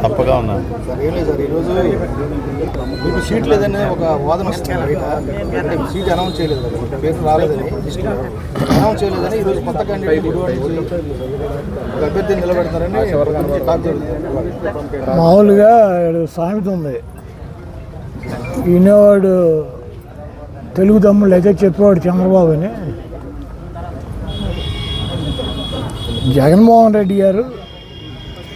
చప్పగా ఉన్నా సార్ ఏం లేదు సార్ ఈరోజు మీకు సీట్ లేదని ఒక వాదన వస్తుంది. అంటే సీట్ అనౌన్స్ చేయలేదు కదా పేరు రాలేదని అనౌన్స్ చేయలేదని ఈరోజు కొత్త క్యాండిడేట్ ఒక అభ్యర్థిని నిలబెడతారని మామూలుగా సామెత ఉంది. వినేవాడు తెలుగు తమ్ముళ్ళు అయితే చెప్పేవాడు చంద్రబాబు అని. జగన్మోహన్ రెడ్డి గారు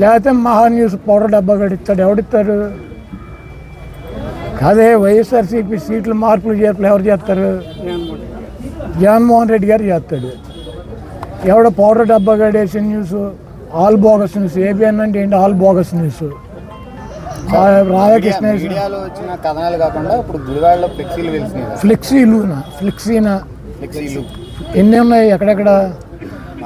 లేకపోతే మహా న్యూస్ పౌడర్ డబ్బా గడిస్తాడు ఎవడిస్తారు? కాదే వైఎస్ఆర్సీపీ సీట్లు మార్పులు చేర్పులు ఎవరు చేస్తారు? జగన్మోహన్ రెడ్డి గారు చేస్తాడు. ఎవడ పౌడర్ డబ్బా గడేసిన news? All bogus news. ABN అంటే ఏంటి? All bogus news. రాధాకృష్ణ వచ్చిన కథనాలు కాకుండా ఇప్పుడు గుడివాడలో ఫ్లెక్సీలు ఫ్లెక్సీనా? ఫ్లెక్సీలు. ఎన్ని ఉన్నాయి ఎక్కడెక్కడ?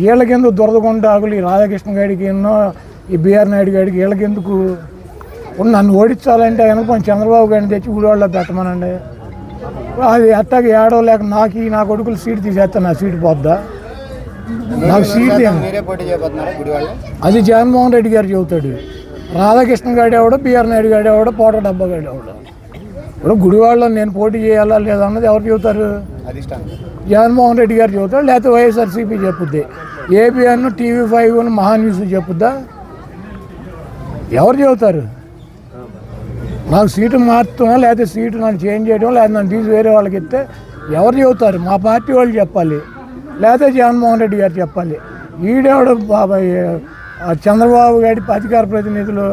వీళ్ళకెందుకు దురదగుండాకులు ఈ రాధాకృష్ణ గారికి ఎన్నో ఈ బిఆర్ నాయుడు గారికి వీళ్ళకెందుకు నన్ను ఓడించాలంటే కనుక కొంచెం చంద్రబాబు గారిని తెచ్చి గుడివాడలో పెట్టమనండి. అది అట్టాకి ఏడో లేక నాకు ఈ నా కొడుకులు సీట్ తీసేస్తా నా సీట్ పోద్దా? నాకు సీట్ అది జగన్మోహన్ రెడ్డి గారు చెబుతాడు. రాధాకృష్ణ గారు ఎవడో బిఆర్ నాయుడు గారు ఎవడో పోట డబ్బా గారు ఎవడో. ఇప్పుడు గుడివాడలో నేను పోటీ చేయాలా లేదా అన్నది ఎవరు చెబుతారు? జగన్మోహన్ రెడ్డి గారు చెబుతాడు లేకపోతే YSRCP చెప్పుద్ది. ABN TV five Maha news చెప్పుద్దా? ఎవరు చెబుతారు? నాకు సీటు మార్చడం లేకపోతే సీటు నన్ను చేంజ్ చేయడం లేదా నన్ను తీసి వేరే వాళ్ళకి ఇస్తే ఎవరు చెబుతారు? మా పార్టీ వాళ్ళు చెప్పాలి. లేకపోతే జగన్మోహన్ రెడ్డి గారు చెప్పాలి. ఈడేవాడు బాబాయ్ చంద్రబాబు గారి అధికార ప్రతినిధులు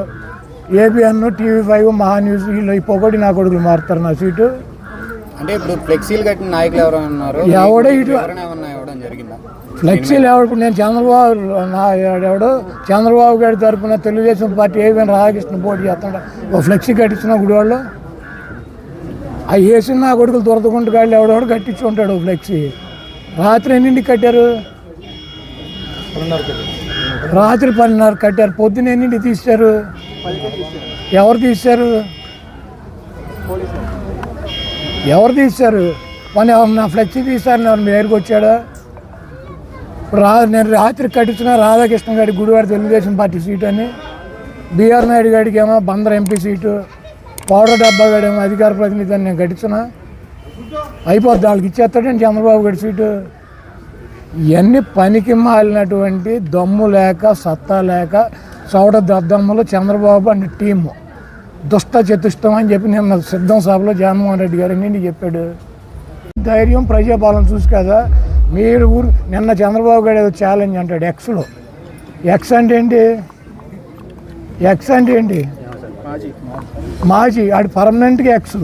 ABN TV five Maha news వీళ్ళు ఈ పొగడి నా కొడుకులు మారుతారు నా సీటు. అంటే ఇప్పుడు ఫ్లెక్సీలు కట్టిన నాయకులు ఎవరైనా ఉన్నారు? ఎవడో ఇటు- ఇవ్వడం జరిగిందా? ఫ్లెక్సీలు ఎవడు నేను చంద్రబాబు నా ఎవడు చంద్రబాబు గారి తరపున తెలుగుదేశం పార్టీ ఏమైనా రాధాకృష్ణ పోటీ చేస్తాడు ఓ ఫ్లెక్సీ కట్టించిన గుడివాళ్ళు. ఆ వేసిన నా కొడుకులు దొరదకుంటు గాళ్ళు ఎవడెవడు కట్టించి ఉంటాడు ఓ ఫ్లెక్సీ. రాత్రి ఎన్నింటికి కట్టారు? రాత్రి పన్నెండున్నర కట్టారు. పొద్దున్న ఎన్నింటికి తీశారు? ఎవరు తీశారు. ఎవరు తీశారు? మన ఎవరు నా ఫ్లెక్సీ తీశారని ఎవరు మీ దగ్గరికి వచ్చాడా? ఇప్పుడు రా నేను రాత్రి కట్టించిన రాధాకృష్ణ గారి గుడివాడ తెలుగుదేశం పార్టీ సీట్ అని. బీఆర్ నాయుడు గారికి ఏమో బందర్ ఎంపీ సీటు. పౌడర్ డబ్బా గాడేమో అధికార ప్రతినిధి అని నేను కట్టించిన. అయిపోద్ది వాళ్ళకి ఇచ్చేస్తాడండి చంద్రబాబు గారి సీటు? ఇవన్నీ పనికి మాలినటువంటి దమ్ము లేక సత్తా లేక చౌడ దద్దమ్మలు చంద్రబాబు అండ్ టీము దుష్ట చతుష్టం అని చెప్పి నిన్న సిద్ధం సభలో జగన్మోహన్ రెడ్డి గారు నిండి చెప్పాడు. ధైర్యం ప్రజాపాలన చూసి కదా మీరు ఊరు నిన్న చంద్రబాబు గారు ఏదో ఛాలెంజ్ అంటాడు ఎక్స్లో ఎక్స్ అంటే ఏంటి? ఎక్స్ అంటే ఏంటి? మాజీ. ఆడు పర్మనెంట్గా ఎక్స్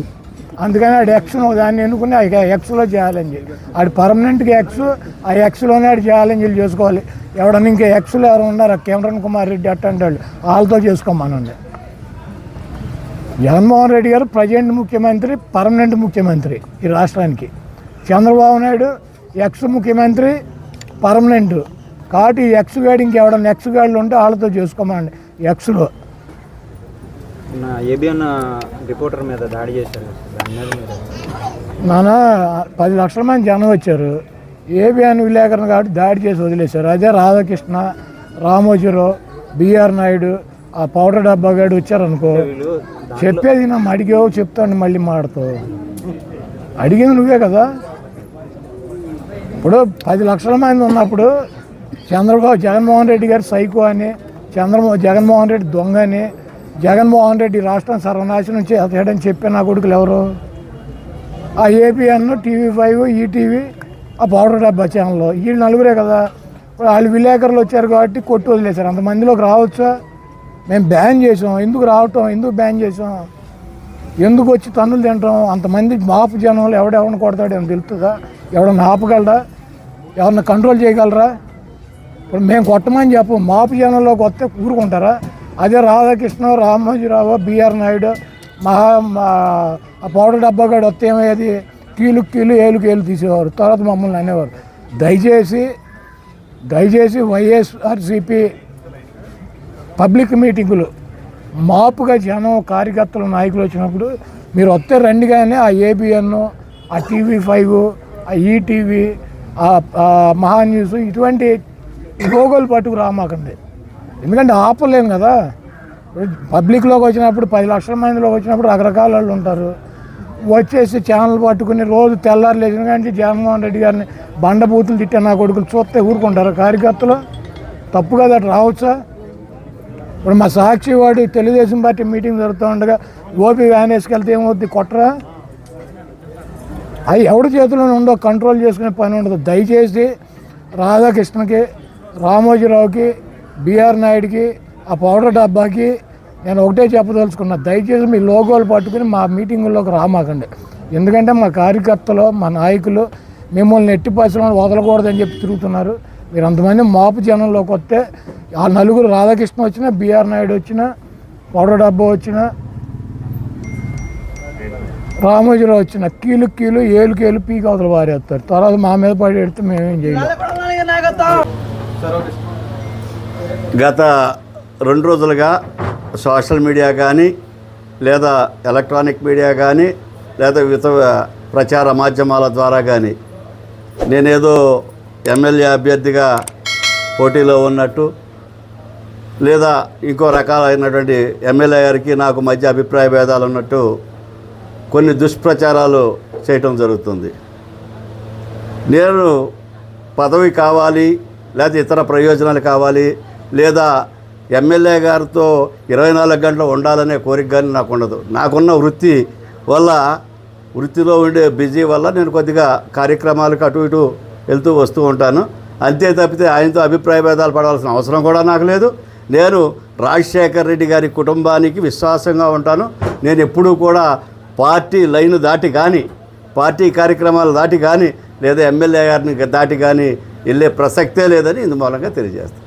అందుకని ఆడు ఎక్స్ దాన్ని ఎన్నుకుని ఆ ఎక్స్లో ఛాలెంజ్ ఆడు పర్మనెంట్గా ఎక్స్ ఆ ఎక్స్లోనే ఆడు ఛాలెంజ్లు చేసుకోవాలి. ఎవడన్నా ఇంకా ఎక్స్లో ఎవరు ఉన్నారు? ఆ కుమార్ రెడ్డి అట్టంటే వాళ్ళు. వాళ్ళతో చేసుకోమనండి. జగన్మోహన్ రెడ్డి గారు ప్రజెంట్ ముఖ్యమంత్రి పర్మనెంట్ ముఖ్యమంత్రి ఈ రాష్ట్రానికి. చంద్రబాబు నాయుడు ఎక్స్ ముఖ్యమంత్రి పర్మనెంట్ కాబట్టి ఈ ఎక్స్ గాడి ఇంకెవడన్నా ఎక్స్ గాడిలు ఉంటే వాళ్ళతో చేసుకోమండి ఎక్స్లో నా ఏబిఎన్ రిపోర్టర్ మీద దాడి చేశారు. దాని మీద మీరు నాన్న పది లక్షల మంది జనం వచ్చారు. ఏబిఎన్ విలేకరణ కాబట్టి దాడి చేసి వదిలేశారు. అదే రాధాకృష్ణ రామోజీరావు బిఆర్ నాయుడు ఆ పౌడర్ డబ్బా గాడు వచ్చారనుకో చెప్పేది నా అడిగావు చెప్తాను మళ్ళీ మాడతావు అడిగింది నువ్వే కదా? ఇప్పుడు పది లక్షల మంది ఉన్నప్పుడు చంద్రబాబు జగన్మోహన్ రెడ్డి గారు సైకో అని చంద్రమో జగన్మోహన్ రెడ్డి దొంగ అని జగన్మోహన్ రెడ్డి రాష్ట్రం సర్వనాశనం చేయడం చెప్పే నా కొడుకులు ఎవరు? ఆ ఏపీఎన్ టీవీ ఫైవ్ ఈటీవీ ఆ పౌడర్ డబ్బా ఛానల్లో వీళ్ళు నలుగురే కదా. ఇప్పుడు వాళ్ళు విలేకరులు వచ్చారు కాబట్టి కొట్టు వదిలేశారు. అంతమందిలోకి రావచ్చా? మేము బ్యాన్ చేసాం ఎందుకు రావటం? ఎందుకు బ్యాన్ చేసాం ఎందుకు వచ్చి తన్నులు తింటాం? అంతమంది మాపు జనంలో ఎవడెవరిని కొడతాడు అని తెలుస్తుందా? ఎవడన్నా ఆపగలరా? ఎవరిని కంట్రోల్ చేయగలరా? ఇప్పుడు మేము కొట్టమని చెప్పు. మాపు జనంలోకి వస్తే ఊరుకుంటారా? అదే రాధాకృష్ణ రామోజీరావు బిఆర్ నాయుడు మహా మా ఆ పౌడర్ వస్తే ఏమయ్యేది? కీలు కీలు ఏలు కీలు తీసేవారు. తర్వాత మమ్మల్ని అనేవారు. దయచేసి దయచేసి వైఎస్ఆర్సిపి పబ్లిక్ మీటింగులు మాపుగా జనం కార్యకర్తలు నాయకులు వచ్చినప్పుడు మీరు వస్తే రండి కానీ ఆ ఏబిఎన్ ఆ టీవీ ఫైవ్ ఆ ఈటీవీ మహా న్యూస్ ఇటువంటి గోగోలు పట్టుకు రామాకండి. ఎందుకంటే ఆపలేము కదా. పబ్లిక్లోకి వచ్చినప్పుడు పది లక్షల మందిలోకి వచ్చినప్పుడు రకరకాల వాళ్ళు ఉంటారు. వచ్చేసి ఛానల్ పట్టుకుని రోజు తెల్లారు లేచిన కానీ జగన్మోహన్ రెడ్డి గారిని బండబూతులు తిట్టే నా కొడుకులు చూస్తే ఊరుకుంటారు. కార్యకర్తలు తప్పు కదా అటు రావచ్చా? ఇప్పుడు మా సాక్షి వాడు తెలుగుదేశం పార్టీ మీటింగ్ జరుగుతూ ఉండగా ఓపీ వ్యాన్ వేసుకెళ్తే ఏమవుద్ది? కొట్టరా? అవి ఎవడి చేతిలో ఉండో కంట్రోల్ చేసుకునే పని ఉండదు. దయచేసి రాధాకృష్ణకి రామోజీరావుకి బిఆర్ నాయుడికి ఆ పౌడర్ డబ్బాకి నేను ఒకటే చెప్పదలుచుకున్నా దయచేసి మీ లోగోలు పట్టుకుని మా మీటింగుల్లోకి రామాకండి. ఎందుకంటే మా కార్యకర్తలు మా నాయకులు మిమ్మల్ని ఎట్టి పరిశ్రమలు వదలకూడదని చెప్పి తిరుగుతున్నారు. మీరు అంతమంది మాపు జనంలోకి వస్తే ఆ నలుగురు రాధాకృష్ణ వచ్చినా బిఆర్ నాయుడు వచ్చినా పౌడర్ డబ్బా వచ్చినా రామోజీరావు వచ్చిన కీలు కీలు ఏలు కేలు పీక అవతల పారేస్తారు తర్వాత మా మీద పడి ఎడితే మేమేం చేయలేం. గత రెండు రోజులుగా సోషల్ మీడియా కానీ లేదా ఎలక్ట్రానిక్ మీడియా కానీ లేదా విత ప్రచార మాధ్యమాల ద్వారా కానీ నేనేదో ఎమ్మెల్యే అభ్యర్థిగా పోటీలో ఉన్నట్టు లేదా ఇంకో రకాలైనటువంటి ఎమ్మెల్యే గారికి నాకు మధ్య అభిప్రాయ భేదాలు ఉన్నట్టు కొన్ని దుష్ప్రచారాలు చేయటం జరుగుతుంది. నేను పదవి కావాలి లేదా ఇతర ప్రయోజనాలు కావాలి లేదా ఎమ్మెల్యే గారితో ఇరవై నాలుగు గంటలు ఉండాలనే కోరిక కానీ నాకు ఉండదు. నాకున్న వృత్తి వల్ల వృత్తిలో ఉండే బిజీ వల్ల నేను కొద్దిగా కార్యక్రమాలకు అటు ఇటు వెళ్తూ వస్తూ ఉంటాను. అంతే తప్పితే ఆయనతో అభిప్రాయ భేదాలు పడవలసిన అవసరం కూడా నాకు లేదు. నేను రాజశేఖర్ రెడ్డి గారి కుటుంబానికి విశ్వాసంగా ఉంటాను. నేను ఎప్పుడూ కూడా పార్టీ లైన్ దాటి కానీ పార్టీ కార్యక్రమాలు దాటి కానీ లేదా ఎమ్మెల్యే గారిని దాటి కానీ వెళ్ళే ప్రసక్తే లేదని ఇందు మూలంగా తెలియజేస్తాను